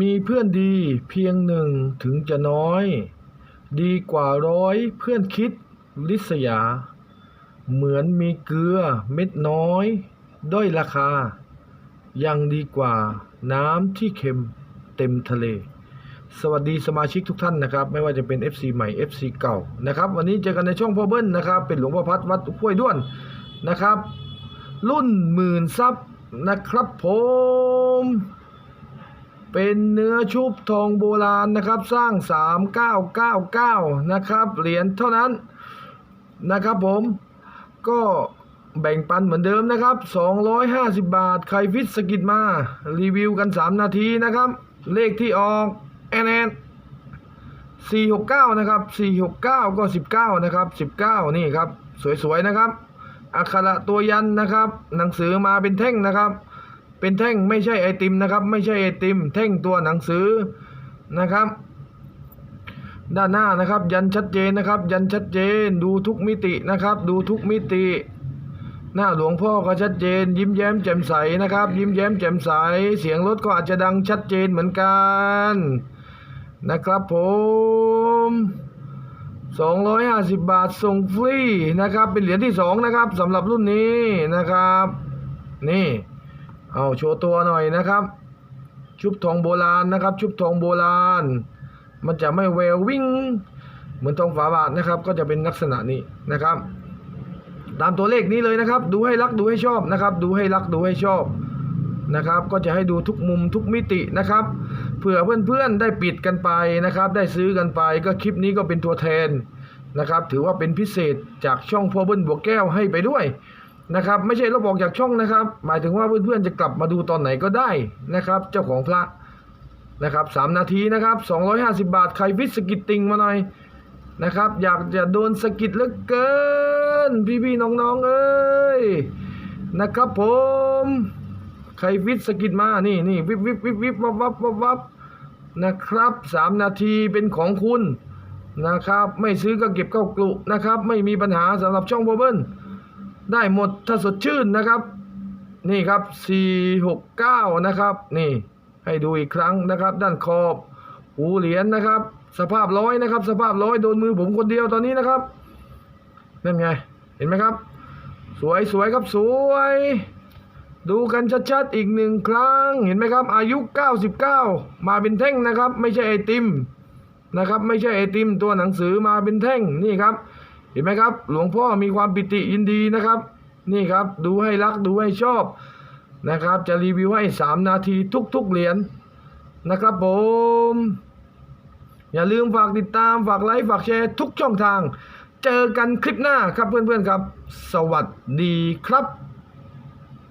มีเพื่อนดีเพียงหนึ่งถึงจะน้อย ดีกว่าร้อยเพื่อนคิดลิษยา เหมือนมีเกลือเม็ดน้อย ด้อยราคา ยังดีกว่าน้ำที่เค็มเต็มทะเล สวัสดีสมาชิกทุกท่านนะครับ ไม่ว่าจะเป็น FC ใหม่ FC เก่านะครับ วันนี้เจอกันในช่องพ่อเบิ้ลนะครับ เป็นหลวงพ่อพัดวัดห้วยด้วนนะครับ รุ่นหมื่นซับนะครับผม เป็นเนื้อชุบทองโบราณนะครับ สร้าง 3999 นะครับ เหรียญเท่านั้นนะครับผมก็แบ่งปันเหมือนเดิมนะครับ 250 บาท ใครฟิตสกิดมา รีวิวกัน 3 นาทีนะครับ เลขที่ออกแอนแอน469 นะครับ 469 ก็ 19 นะครับ 19 นี่ครับ สวย ๆ นะครับ อักขระตัวยันนะครับ หนังสือมาเป็นแท่งนะครับ เป็นแท่งไม่ใช่ไอติมนะครับ ไม่ใช่ไอติม แท่งตัวหนังสือนะครับ ด้านหน้านะครับ ยันชัดเจนนะครับ ยันชัดเจนดูทุกมิตินะครับ ดูทุกมิติ หน้าหลวงพ่อก็ชัดเจน ยิ้มแย้มแจ่มใสนะครับ ยิ้มแย้มแจ่มใส เสียงรถก็อาจจะดังชัดเจนเหมือนกันนะครับผม250 บาทส่งฟรีนะครับ เป็นเหรียญที่สองนะครับสำหรับรุ่นนี้นะครับ นี่ เอาโชว์ตัวหน่อยนะครับ ชุบทองโบราณนะครับ ชุบทองโบราณ มันจะไม่แวววิ่ง เหมือนทองฝาบาทนะครับ ก็จะเป็นลักษณะนี้นะครับ ตามตัวเลขนี้เลยนะครับ ดูให้รักดูให้ชอบนะครับ ดูให้รักดูให้ชอบนะครับก็จะให้ดูทุกมุมทุกมิตินะครับเผื่อเพื่อนๆได้ปิดกันไปนะครับ ได้ซื้อกันไปก็คลิปนี้ก็เป็นตัวแทนนะครับ ถือว่าเป็นพิเศษจากช่องพ่อเบิ้ลบวกแก้วให้ไปด้วย นะครับ ไม่ใช่ลบออกจากช่องนะครับ หมายถึงว่าเพื่อนๆจะกลับมาดูตอนไหนก็ได้นะครับ เจ้าของพระนะครับสามนาทีนะครับ250บาทใครฟิสกิตติงมาหน่อยนะครับ อยากจะโดนสกิดเหลือเกิน พี่ๆน้องๆเอ้ยนะครับผมใครฟิตสกิดมานี่นี่วิบวิบวิบวิบวับวับวับวับนะครับสามนาทีเป็นของคุณนะครับ ไม่ซื้อก็เก็บเข้ากลุนะครับ ไม่มีปัญหาสำหรับช่องโบเบิล ได้หมดถ้าสดชื่นนะครับ นี่ครับ 469 นะครับ นี่ให้ดูอีกครั้งนะครับ ด้านขอบหูเหรียญนะครับ สภาพร้อยนะครับ สภาพร้อยโดนมือผมคนเดียวตอนนี้นะครับนั่นไง เห็นไหมครับ สวยสวยครับสวย ดูกันชัดๆอีกหนึ่งครั้งเห็นไหมครับ อายุ 99 มาเป็นแท่งนะครับ ไม่ใช่ไอติมนะครับ ไม่ใช่ไอติมตัวหนังสือมาเป็นแท่งนี่ครับ ห็นไหมครับ หลวงพ่อมีความปิติยินดีนะครับ นี่ครับดูให้รักดูให้ชอบนะครับ จะรีวิวให้ 3 นาทีทุกๆเหรียญนะครับผม อย่าลืมฝากติดตามฝากไลค์ฝากแชร์ทุกช่องทาง เจอกันคลิปหน้าครับเพื่อนๆครับ สวัสดีครับ